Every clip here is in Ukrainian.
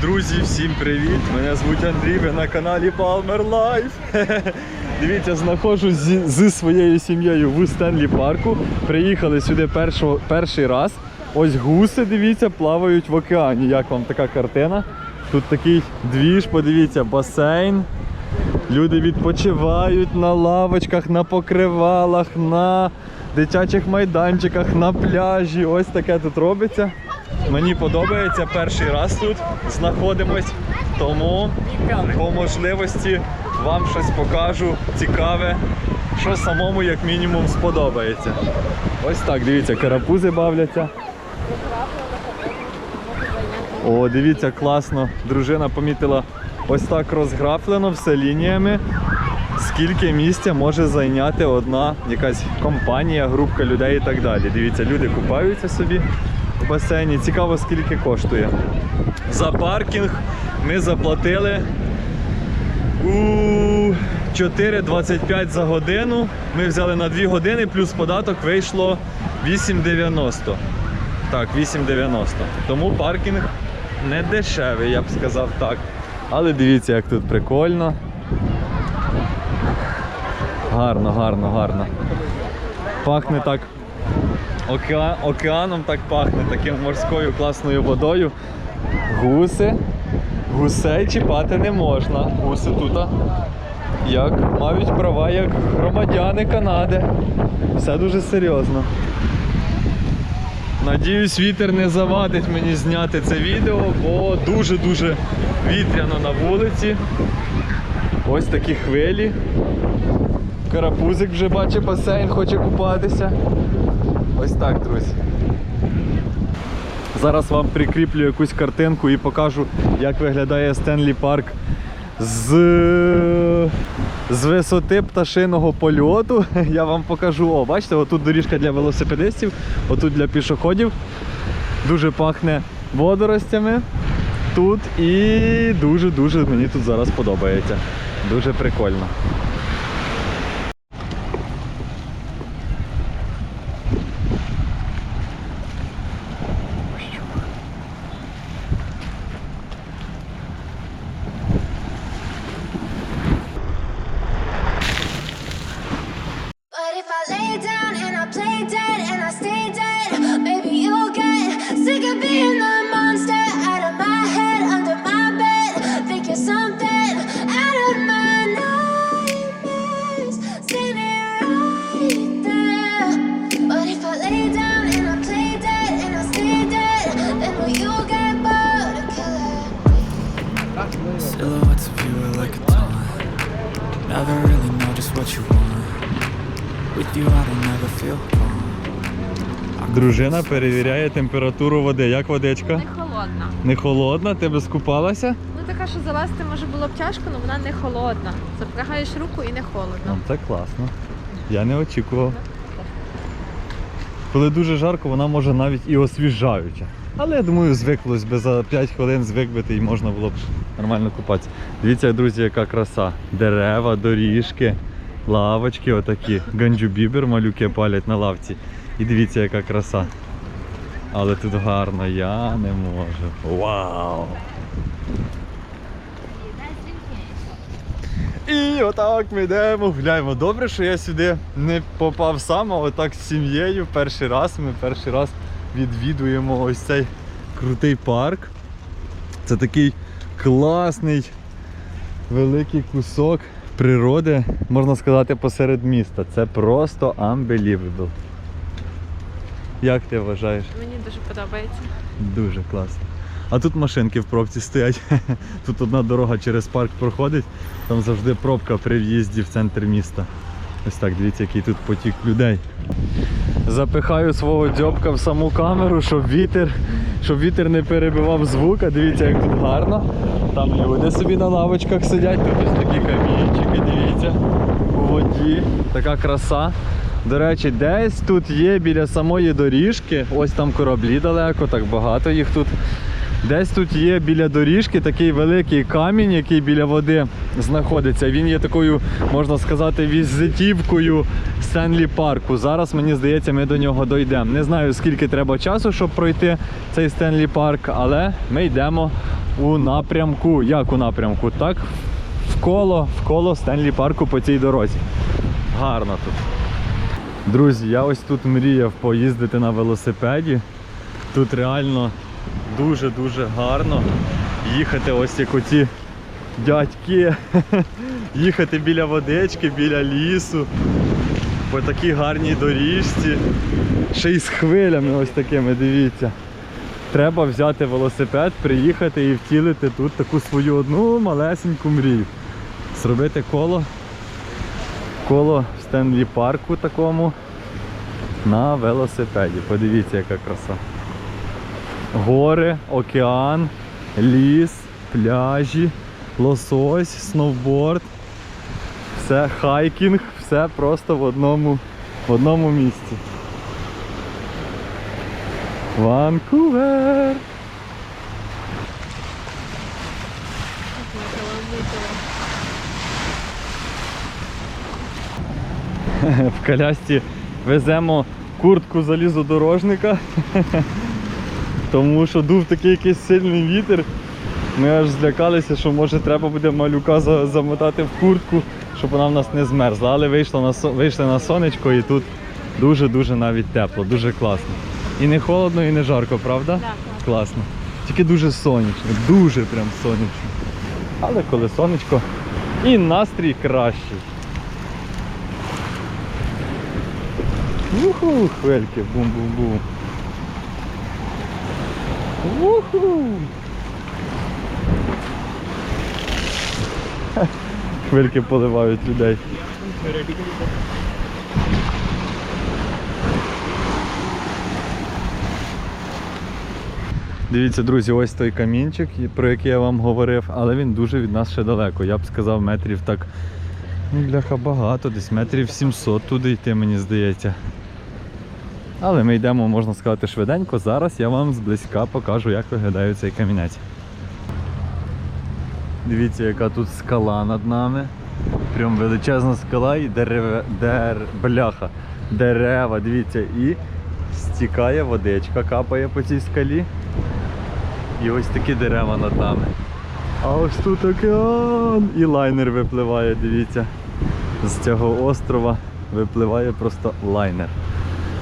Друзі, всім привіт! Мене звуть Андрій, ви на каналі Palmer Life. Дивіться, знаходжусь зі, зі своєю сім'єю в Стенлі парку. Приїхали сюди першо, перший раз. Ось гуси, дивіться, плавають в океані. Як вам така картина? Тут такий двіж, подивіться, басейн. Люди відпочивають на лавочках, на покривалах, на дитячих майданчиках, на пляжі. Ось таке тут робиться. Мені подобається перший раз тут знаходимось, тому по можливості вам щось покажу цікаве, що самому як мінімум сподобається. Ось так, дивіться, карапузи бавляться. О, дивіться, класно. Дружина помітила ось так розграфлено все лініями. Скільки місця може зайняти одна якась компанія, групка людей і так далі. Дивіться, люди купаються собі басейні. Цікаво, скільки коштує. За паркінг ми заплатили у 4,25 за годину. Ми взяли на 2 години, плюс податок вийшло 8,90. Так, 8,90. Тому паркінг не дешевий, я б сказав так. Але дивіться, як тут прикольно. Гарно, гарно, гарно. Пахне так. Океа... Океаном так пахне, таким морською класною водою. Гуси. Гусей чіпати не можна. Гуси тут як мають права як громадяни Канади. Все дуже серйозно. Надіюсь, вітер не завадить мені зняти це відео, бо дуже-дуже вітряно на вулиці. Ось такі хвилі. Карапузик вже бачить басейн, хоче купатися. Ось так, друзі. Зараз вам прикріплю якусь картинку і покажу, як виглядає Стенлі Парк з, з висоти пташиного польоту. Я вам покажу. О, бачите, отут доріжка для велосипедистів, отут для пішоходів. Дуже пахне водоростями тут і дуже-дуже мені тут зараз подобається. Дуже прикольно. Дружина перевіряє температуру води. Як водичка? Не холодна. Не холодна? Ти би скупалася? Ну така, що залазити може було б тяжко, але вона не холодна. Запрягаєш руку і не холодно. Ну, це класно. Я не очікував. Коли дуже жарко, вона може навіть і освіжаюча. Але я думаю, звиклось би за 5 хвилин звик би і можна було б нормально купатися. Дивіться, друзі, яка краса. Дерева, доріжки, лавочки отакі. Ганджу бібер малюки палять на лавці. І дивіться, яка краса. Але тут гарно, я не можу. Вау! І отак ми йдемо, гуляємо. Добре, що я сюди не попав сам, а отак з сім'єю. Перший раз ми перший раз відвідуємо ось цей крутий парк. Це такий класний великий кусок природи, можна сказати, посеред міста. Це просто unbelievable. Як ти вважаєш? Мені дуже подобається. Дуже класно. А тут машинки в пробці стоять. Тут одна дорога через парк проходить, там завжди пробка при в'їзді в центр міста. Ось так, дивіться, який тут потік людей. Запихаю свого дзьобка в саму камеру, щоб вітер, щоб вітер не перебивав звук. А дивіться, як тут гарно. Там люди собі на лавочках сидять, тут ось такі камінчики, дивіться, у воді. Така краса. До речі, десь тут є біля самої доріжки, ось там кораблі далеко, так багато їх тут. Десь тут є біля доріжки такий великий камінь, який біля води знаходиться. Він є такою, можна сказати, візитівкою Стенлі парку. Зараз мені здається, ми до нього дійдемо. Не знаю, скільки треба часу, щоб пройти цей Стенлі парк, але ми йдемо у напрямку. Як у напрямку? Так, в коло, в Стенлі парку по цій дорозі. Гарно тут. Друзі, я ось тут мріяв поїздити на велосипеді. Тут реально дуже-дуже гарно їхати ось як оці дядьки. Їхати біля водички, біля лісу, по такій гарній доріжці. Ще й з хвилями ось такими, дивіться. Треба взяти велосипед, приїхати і втілити тут таку свою одну малесеньку мрію. Зробити коло, коло Стенлі парку такому на велосипеді. Подивіться, яка краса. Гори, океан, ліс, пляжі, лосось, сноуборд. Все хайкінг, все просто в одному, в одному місці. Ванкувер! В колясці веземо куртку залізодорожника, тому що дув такий якийсь сильний вітер. Ми аж злякалися, що може треба буде малюка замотати в куртку, щоб вона в нас не змерзла. Але вийшло на, вийшли на сонечко і тут дуже-дуже навіть тепло, дуже класно. І не холодно, і не жарко, правда? Так, Класно. Тільки дуже сонячно, дуже прям сонячно. Але коли сонечко і настрій кращий. Уху, хвельки, бум-бум-бум. Уху. Хвильки поливають людей. Дивіться, друзі, ось той камінчик, про який я вам говорив, але він дуже від нас ще далеко. Я б сказав, метрів так. Ну, бляха, багато, десь метрів 700 туди йти, мені здається. Але ми йдемо, можна сказати, швиденько. Зараз я вам зблизька покажу, як виглядає цей камінець. Дивіться, яка тут скала над нами. Прям величезна скала і дереве, дер, бляха, дерева, дивіться, і стікає водичка, капає по цій скалі. І ось такі дерева над нами. А ось тут океан! І лайнер випливає, дивіться. З цього острова випливає просто лайнер.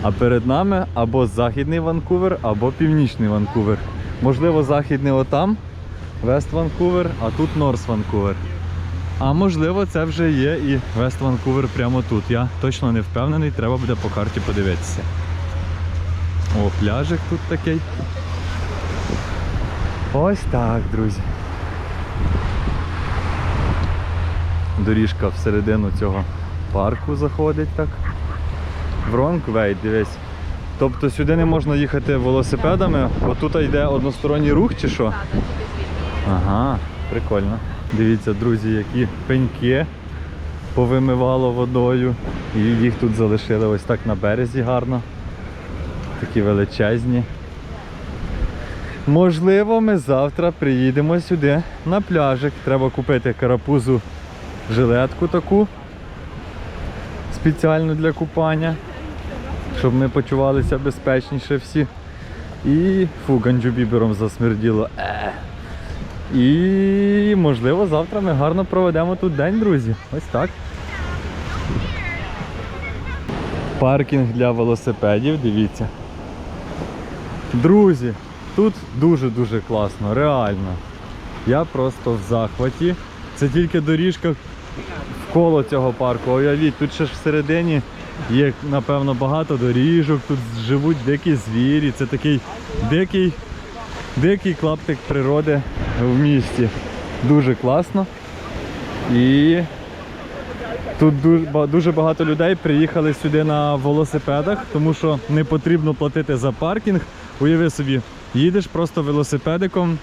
А перед нами або західний Ванкувер, або північний Ванкувер. Можливо, західний отам, Вест Ванкувер, а тут Норс Ванкувер. А можливо, це вже є і Вест Ванкувер прямо тут. Я точно не впевнений, треба буде по карті подивитися. О, пляжик тут такий. Ось так, друзі. Доріжка всередину цього парку заходить так. Вронквей, дивись. Тобто сюди не можна їхати велосипедами, бо тут йде односторонній рух чи що? Ага, прикольно. Дивіться, друзі, які пеньки повимивало водою. І їх тут залишили ось так на березі гарно. Такі величезні. Можливо, ми завтра приїдемо сюди на пляжик. Треба купити карапузу жилетку таку спеціальну для купання, щоб ми почувалися безпечніше всі. І фу, ганджубібером засмерділо. Е. І можливо завтра ми гарно проведемо тут день, друзі. Ось так. Паркінг для велосипедів, дивіться. Друзі, тут дуже-дуже класно, реально. Я просто в захваті. Це тільки доріжка вколо цього парку. Уявіть, тут ще ж всередині є, напевно, багато доріжок, тут живуть дикі звірі. Це такий дикий, дикий клаптик природи в місті. Дуже класно. І Тут дуже, багато людей приїхали сюди на велосипедах, тому що не потрібно платити за паркінг. Уяви собі, їдеш просто велосипедиком,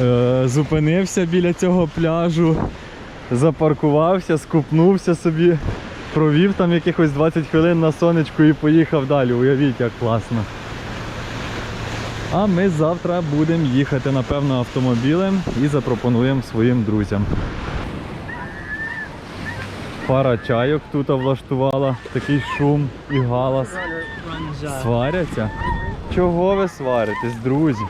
е, зупинився біля цього пляжу, запаркувався, скупнувся собі, провів там якихось 20 хвилин на сонечку і поїхав далі. Уявіть, як класно. А ми завтра будемо їхати, напевно, автомобілем і запропонуємо своїм друзям. Пара чайок тут влаштувала, такий шум і галас. Сваряться? Чого ви сваритесь, друзі?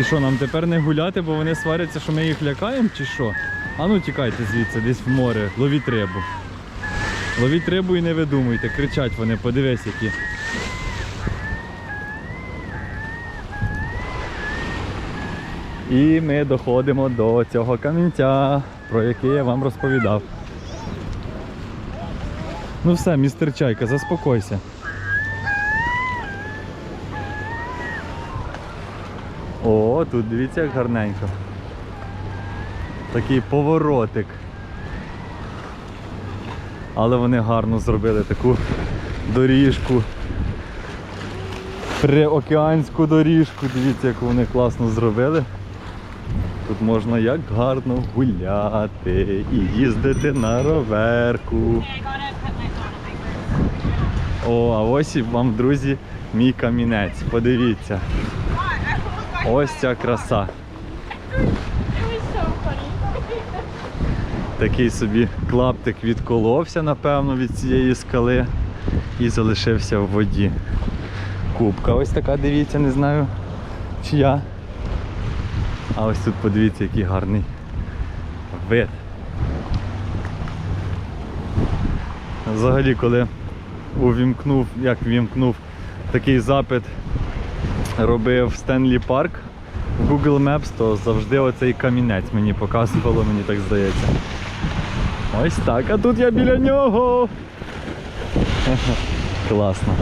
І що, нам тепер не гуляти, бо вони сваряться, що ми їх лякаємо, чи що? А ну тікайте звідси, десь в море, ловіть рибу. Ловіть рибу і не видумуйте, кричать вони, подивись які. І ми доходимо до цього камінця, про який я вам розповідав. Ну все, містер Чайка, заспокойся. О, тут дивіться, як гарненько. Такий поворотик. Але вони гарно зробили таку доріжку. Приокеанську доріжку. Дивіться, яку вони класно зробили. Тут можна як гарно гуляти і їздити на роверку. О, а ось і вам, друзі, мій камінець. Подивіться. Ось ця краса. Такий собі клаптик відколовся, напевно, від цієї скали і залишився в воді. Кубка ось така, дивіться, не знаю чия. А ось тут подивіться, який гарний вид. Взагалі, коли увімкнув, як вімкнув такий запит, робив Стенлі Парк в Google Maps, то завжди оцей камінець мені показувало, мені так здається. Ось так, а тут я біля нього. Класно.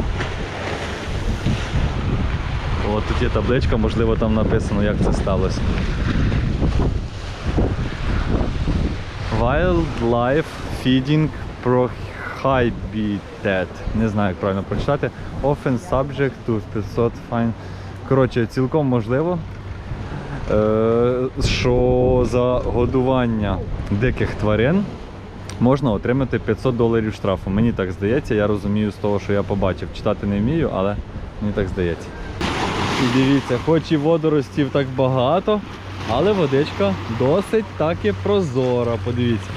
О, тут є табличка, можливо там написано, як це сталося. Wildlife Feeding Prohibited. Не знаю, як правильно прочитати. Often subject to 500 fine. Коротше, цілком можливо, е, що за годування диких тварин можна отримати 500 доларів штрафу. Мені так здається, я розумію з того, що я побачив. Читати не вмію, але мені так здається. І дивіться, хоч і водоростів так багато, але водичка досить таки прозора. Подивіться.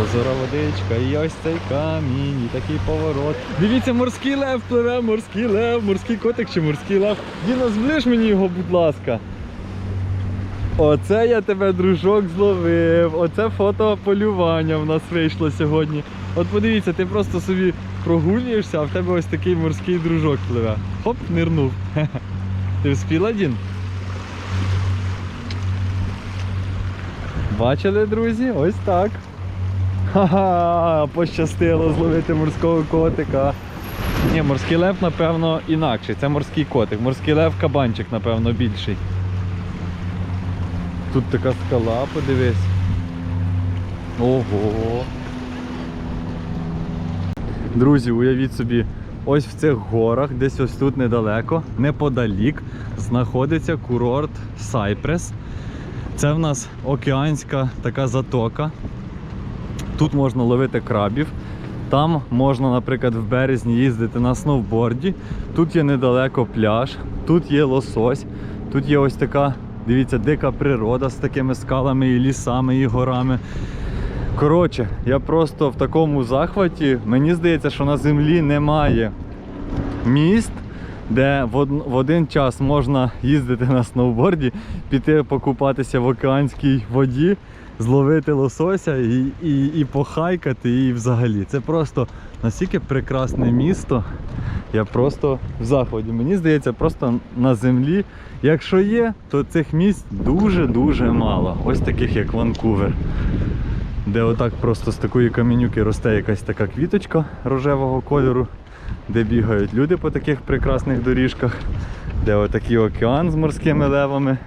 Прозора водичка, і ось цей камінь, і такий поворот. Дивіться, морський лев пливе, морський лев, морський котик чи морський лев. Діно, зближ мені його, будь ласка. Оце я тебе, дружок, зловив. Оце фото полювання в нас вийшло сьогодні. От подивіться, ти просто собі прогулюєшся, а в тебе ось такий морський дружок пливе. Хоп, нирнув. Ти вспіла, Дін? Бачили, друзі? Ось так. Ха-ха, пощастило зловити морського котика. Ні, морський лев, напевно, інакший. Це морський котик. Морський лев кабанчик, напевно, більший. Тут така скала, подивись. Ого. Друзі, уявіть собі, ось в цих горах, десь ось тут недалеко, неподалік, знаходиться курорт Сайпрес. Це в нас океанська така затока. Тут можна ловити крабів. Там можна, наприклад, в березні їздити на сноуборді. Тут є недалеко пляж, тут є лосось, тут є ось така, дивіться, дика природа з такими скалами і лісами, і горами. Коротше, я просто в такому захваті. Мені здається, що на землі немає міст, де в, один час можна їздити на сноуборді, піти покупатися в океанській воді, зловити лосося і, і, і похайкати, і взагалі. Це просто настільки прекрасне місто. Я просто в захваті. Мені здається, просто на землі, якщо є, то цих місць дуже-дуже мало. Ось таких як Ванкувер де отак просто з такої камінюки росте якась така квіточка рожевого кольору, де бігають люди по таких прекрасних доріжках, де отакий океан з морськими левами,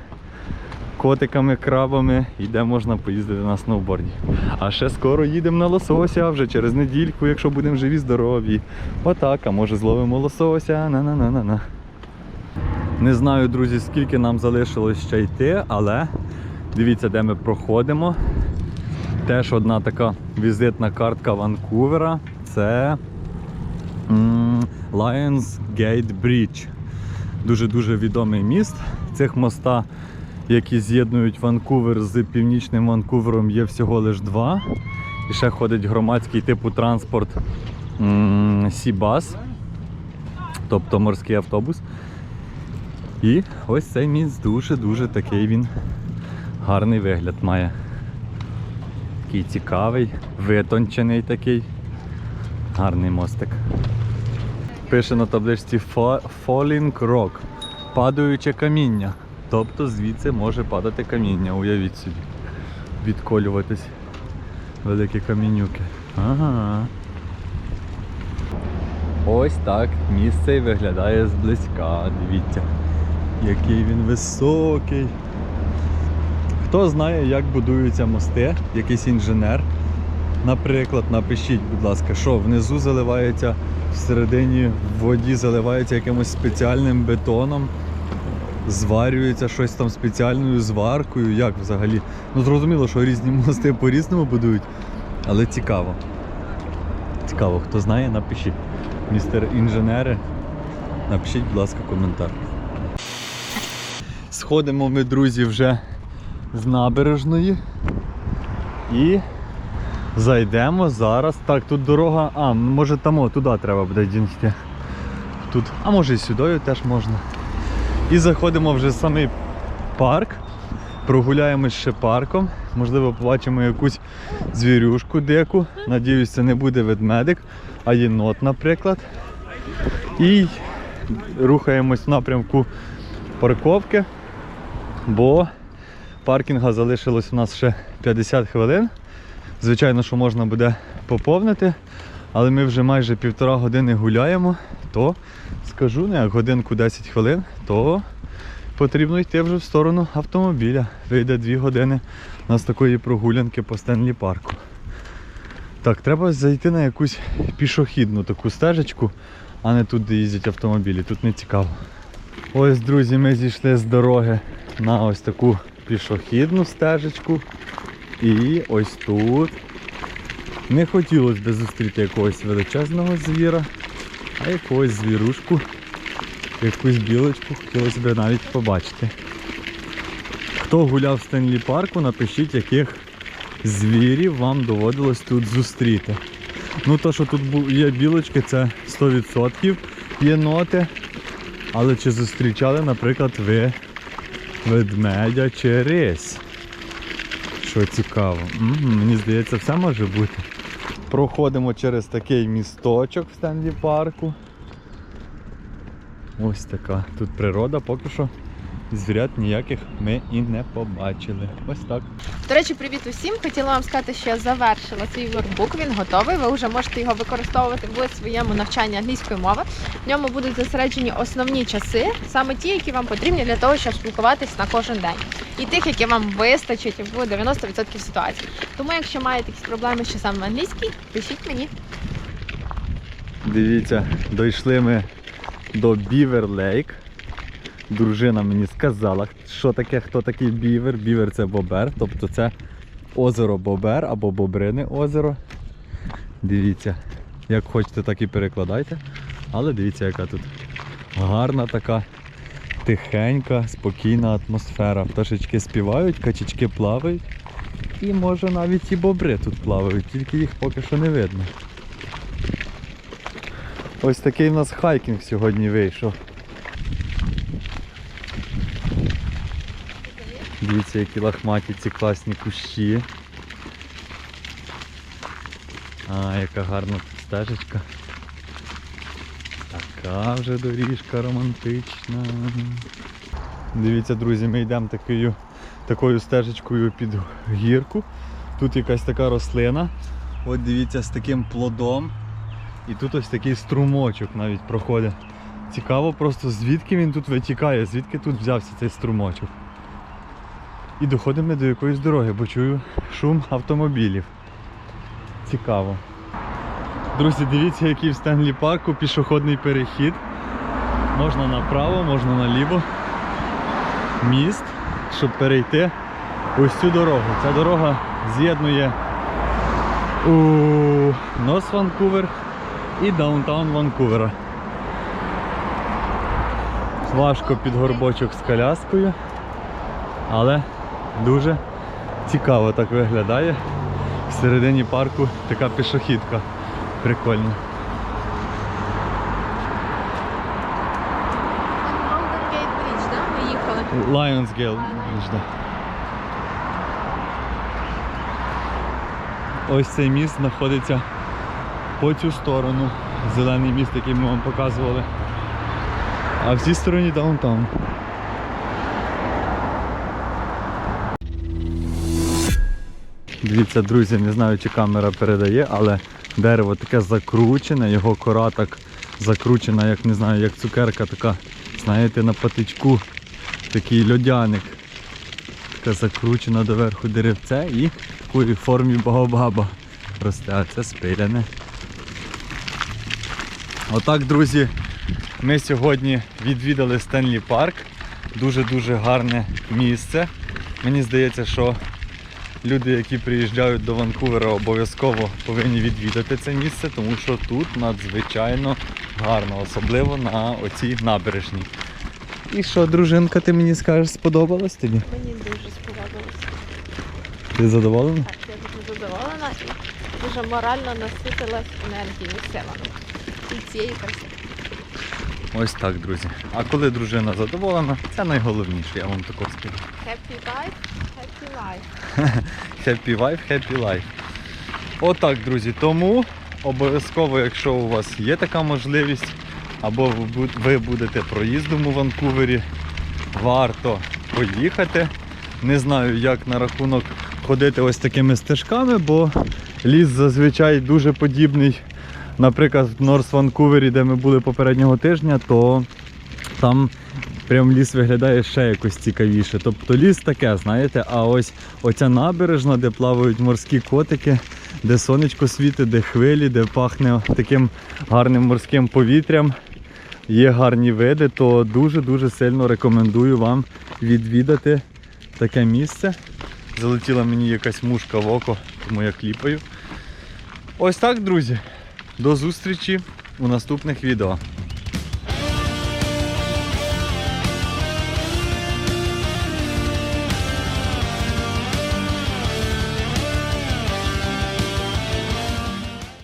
котиками, крабами і де можна поїздити на сноуборді. А ще скоро їдемо на лосося, вже через недільку, якщо будемо живі, здорові. Отак, а може зловимо лосося. На-на-на-на-на. Не знаю, друзі, скільки нам залишилось ще йти, але дивіться, де ми проходимо. Теж одна така візитна картка Ванкувера. Це Lions Gate Bridge. Дуже-дуже відомий міст. Цих моста, які з'єднують Ванкувер з північним Ванкувером, є всього лише два. І ще ходить громадський типу транспорт Сібас, тобто морський автобус. І ось цей міст дуже-дуже такий він гарний вигляд має. Такий цікавий, витончений такий. Гарний мостик. Пише на табличці Falling Rock. Падаюче каміння. Тобто звідси може падати каміння, уявіть собі. Відколюватись великі камінюки. Ага. Ось так місце і виглядає зблизька. Дивіться, який він високий. Хто знає, як будуються мости, якийсь інженер. Наприклад, напишіть, будь ласка, що внизу заливається всередині в воді заливається якимось спеціальним бетоном, зварюється щось там спеціальною зваркою. Як взагалі? Ну зрозуміло, що різні мости по-різному будують, але цікаво. Цікаво, хто знає, напишіть. Містер інженери, напишіть, будь ласка, коментар. Сходимо ми, друзі, вже з набережної і зайдемо зараз. Так, тут дорога. А, може там о, туди треба буде дінти. Тут, а може і сюди теж можна. І заходимо вже в самий парк. Прогуляємось ще парком. Можливо, побачимо якусь звірюшку дику. Надіюсь, це не буде ведмедик, а єнот, наприклад. І рухаємось в напрямку парковки, бо паркінга залишилось у нас ще 50 хвилин. Звичайно, що можна буде поповнити, але ми вже майже півтора години гуляємо, то скажу, не як годинку 10 хвилин, то потрібно йти вже в сторону автомобіля. Вийде 2 години у нас такої прогулянки по Стенлі парку. Так, треба зайти на якусь пішохідну таку стежечку, а не тут, де їздять автомобілі. Тут не цікаво. Ось, друзі, ми зійшли з дороги на ось таку пішохідну стежечку. І ось тут не хотілося б зустріти якогось величезного звіра, а якогось звірушку, якусь білочку хотілося б навіть побачити. Хто гуляв в Стенлі парку, напишіть, яких звірів вам доводилось тут зустріти. Ну то, що тут є білочки, це 100% єноти. Але чи зустрічали, наприклад, ви ведмедя чи рись? Що цікаво. М, Мені здається, все може бути. Проходимо через такий місточок в Стенлі парку. Ось така. Тут природа поки що звірят ніяких ми і не побачили. Ось так. До речі, привіт усім. Хотіла вам сказати, що я завершила свій воркбук. Він готовий. Ви вже можете його використовувати в своєму навчанні англійської мови. В ньому будуть зосереджені основні часи, саме ті, які вам потрібні для того, щоб спілкуватись на кожен день. І тих, які вам вистачить в 90% ситуацій. Тому, якщо маєте якісь проблеми з часами англійській, пишіть мені. Дивіться, дійшли ми до Бівер Лейк. Дружина мені сказала, що таке, хто такий бівер. Бівер це бобер, тобто це озеро Бобер або Бобрине озеро. Дивіться, як хочете, так і перекладайте. Але дивіться, яка тут гарна така, тихенька, спокійна атмосфера. Пташечки співають, качечки плавають. І може навіть і бобри тут плавають, тільки їх поки що не видно. Ось такий в нас хайкінг сьогодні вийшов. Дивіться, які лахматі ці класні кущі. А, яка гарна стежечка. Така вже доріжка романтична. Дивіться, друзі, ми йдемо такою, такою стежечкою під гірку. Тут якась така рослина. От дивіться, з таким плодом. І тут ось такий струмочок навіть проходить. Цікаво просто звідки він тут витікає, звідки тут взявся цей струмочок. І доходимо ми до якоїсь дороги, бо чую шум автомобілів. Цікаво. Друзі, дивіться, який в Стенлі парку пішохідний перехід. Можна направо, можна наліво. Міст, щоб перейти ось цю дорогу. Ця дорога з'єднує у Нос Ванкувер і даунтаун Ванкувера. Важко під горбочок з коляскою, але дуже цікаво так виглядає. Всередині парку така пішохідка. Прикольно. Golden Gate Bridge, да? Lionsgate. Ось цей міст знаходиться по цю сторону. Зелений міст, який ми вам показували. А в цій стороні даунтаун. Дивіться, друзі, не знаю, чи камера передає, але дерево таке закручене, його кора так закручена, як не знаю, як цукерка така, знаєте, на патичку. Такий льодяник. Таке закручена доверху деревце і в формі багабаба росте, а це спиляне. Отак, друзі, ми сьогодні відвідали Стенлі Парк. Дуже-дуже гарне місце. Мені здається, що люди, які приїжджають до Ванкувера, обов'язково повинні відвідати це місце, тому що тут надзвичайно гарно, особливо на оцій набережній. І що, дружинка, ти мені скажеш, сподобалось тобі? Мені дуже сподобалося. Ти задоволена? Так, я дуже задоволена і дуже морально наситилась енергією силами. І цієї краси. Ось так, друзі. А коли дружина задоволена, це найголовніше, я вам також скажу. Happy life, happy life. Happy wife, happy life. Отак, друзі. Тому обов'язково, якщо у вас є така можливість, або ви будете проїздом у Ванкувері, варто поїхати. Не знаю, як на рахунок ходити ось такими стежками, бо ліс зазвичай дуже подібний. Наприклад, в Норс Ванкувері, де ми були попереднього тижня, то там прям ліс виглядає ще якось цікавіше. Тобто ліс таке, знаєте, а ось оця набережна, де плавають морські котики, де сонечко світить, де хвилі, де пахне таким гарним морським повітрям, є гарні види, то дуже-дуже сильно рекомендую вам відвідати таке місце. Залетіла мені якась мушка в око, тому я кліпаю. Ось так, друзі. До зустрічі у наступних відео.